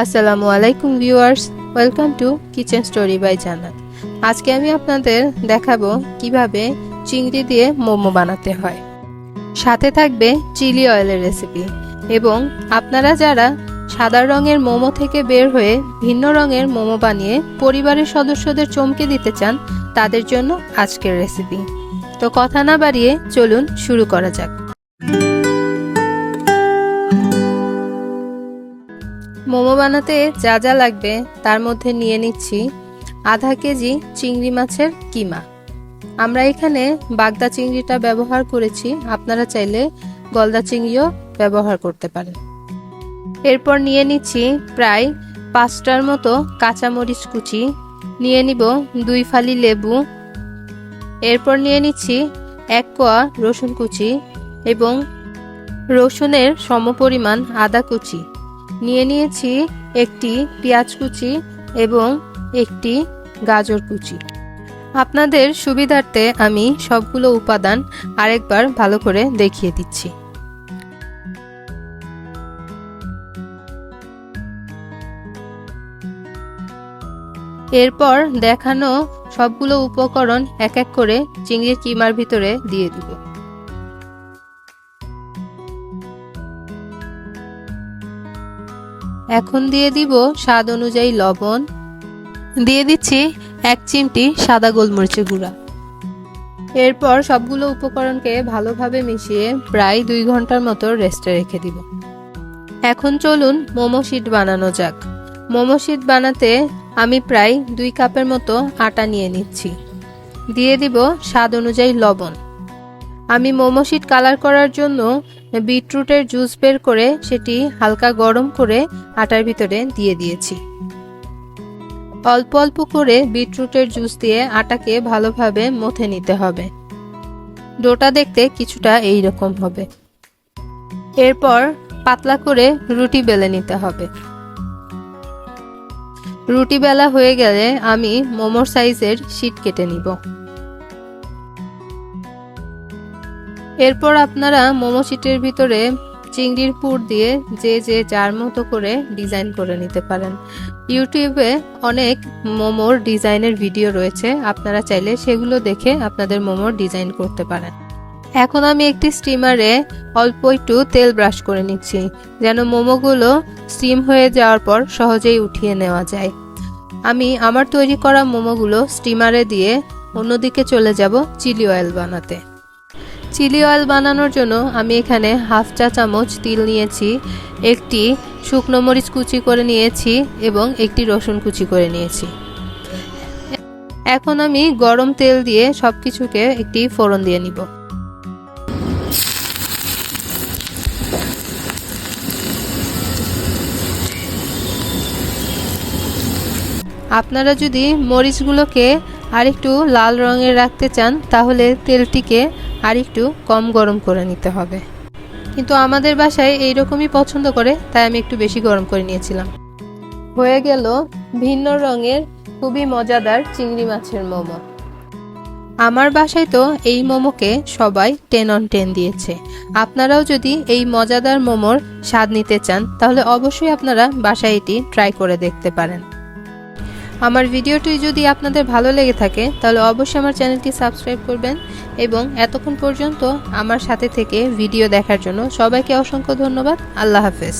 আসসালামু আলাইকুম viewers, welcome to kitchen story by Jannat. আজকে আমি আপনাদের দেখাবো কীভাবে চিংড়ি দিয়ে মোমো বানাতে হয়। সাথে থাকবে চিলি অয়েলের রেসিপি এবং আপনারা যারা সাদা রঙের মোমো থেকে বের হয়ে ভিন্ন রঙের মোমো বানিয়ে পরিবারের সদস্যদের চমকে দিতে চান, তাদের জন্য আজকের রেসিপি। তো কথা না বাড়িয়ে চলুন শুরু করা যাক। মোমো বানাতে যা যা লাগবে তার মধ্যে নিয়ে নিচ্ছি আধা কেজি চিংড়ি মাছের কিমা। আমরা এখানে বাগদা চিংড়িটা ব্যবহার করেছি, আপনারা চাইলে গলদা চিংড়িও ব্যবহার করতে পারেন। এরপর নিয়ে নিচ্ছি প্রায় পাঁচটার মতো কাঁচামরিচ কুচি, নিয়ে নিব দুই ফালি লেবু, এরপর নিয়ে নিচ্ছি এক কোয়া রসুন কুচি এবং রসুনের সমপরিমাণ আদা কুচি। নিয়ে নিয়েছি একটি পেঁয়াজ কুচি এবং একটি গাজর কুচি। আপনাদের সুবিধার্থে আমি সবগুলো উপাদান আরেকবার ভালো করে দেখিয়ে দিচ্ছি। এরপর দেখানো সবগুলো উপকরণ এক এক করে চিংড়ির কিমার ভিতরে দিয়ে দিব। এখন দিয়ে দিব স্বাদ অনুযায়ী লবণ। দিয়ে দিচ্ছি এক চিমটি সাদা গোলমরিচের গুঁড়া। এরপর সবগুলো উপকরণকে ভালোভাবে মিশিয়ে প্রায় দুই ঘণ্টার মতো রেস্টে রেখে দিব। এখন চলুন মোমো শিট বানানো যাক। মোমো শিট বানাতে আমি প্রায় দুই কাপের মতো আটা নিয়ে নিচ্ছি। দিয়ে দিব স্বাদ অনুযায়ী লবণ। আমি মোমো শিট কালার করার জন্য বিটরুটের জুস বের করে সেটি হালকা গরম করে আটার ভিতরে দিয়ে দিয়েছি। অল্প অল্প করে বিটরুটের জুস দিয়ে আটাকে ভালোভাবে মথে নিতে হবে। ডোটা দেখতে কিছুটা এই রকম হবে। এরপর পাতলা করে রুটি বেলে নিতে হবে। রুটি বেলা হয়ে গেলে আমি মোমোর সাইজের শীট কেটে নিব। এরপর আপনারা মোমো শিটের ভিতরে চিংড়ির পুর দিয়ে যে যে যার মতো করে ডিজাইন করে নিতে পারেন। ইউটিউবে অনেক মোমোর ডিজাইনের ভিডিও রয়েছে, আপনারা চাইলে সেগুলো দেখে আপনাদের মোমোর ডিজাইন করতে পারেন। এখন আমি একটি স্টিমারে অল্প একটু তেল ব্রাশ করে নিচ্ছি, যেন মোমোগুলো স্টিম হয়ে যাওয়ার পর সহজেই উঠিয়ে নেওয়া যায়। আমি আমার তৈরি করা মোমোগুলো স্টিমারে দিয়ে অন্যদিকে চলে যাব চিলি অয়েল বানাতে। চিলি অয়েল বানানোর জন্য আমি এখানে হাফ চা চামচ তিল নিয়েছি, একটি শুকনো মরিচ কুচি করে নিয়েছি এবং একটি রসুন কুচি করে নিয়েছি। এখন আমি গরম তেল দিয়ে সব কিছুকে একটি ফোড়ন দিয়ে নিব। আপনারা যদি মরিচগুলোকে আরেকটু লাল রঙের রাখতে চান, তাহলে তেলটিকে আরেকটু কম গরম করে নিতে হবে। কিন্তু আমাদের বাসায় এইরকমই পছন্দ করে, তাই আমি একটু বেশি গরম করে নিয়েছিলাম। হয়ে গেল ভিন্ন রঙের খুবই মজাদার চিংড়ি মাছের মোমো। আমার বাসায় তো এই মোমোকে সবাই টেন অন টেন দিয়েছে। আপনারাও যদি এই মজাদার মোমোর স্বাদ নিতে চান, তাহলে অবশ্যই আপনারা বাসায় এটি ট্রাই করে দেখতে পারেন। আমার ভিডিওটি যদি আপনাদের ভালো লেগে থাকে, তাহলে অবশ্যই আমার চ্যানেলটি সাবস্ক্রাইব করবেন এবং এতক্ষণ পর্যন্ত আমার সাথে থেকে ভিডিও দেখার জন্য সবাইকে অসংখ্য ধন্যবাদ। আল্লাহ হাফেজ।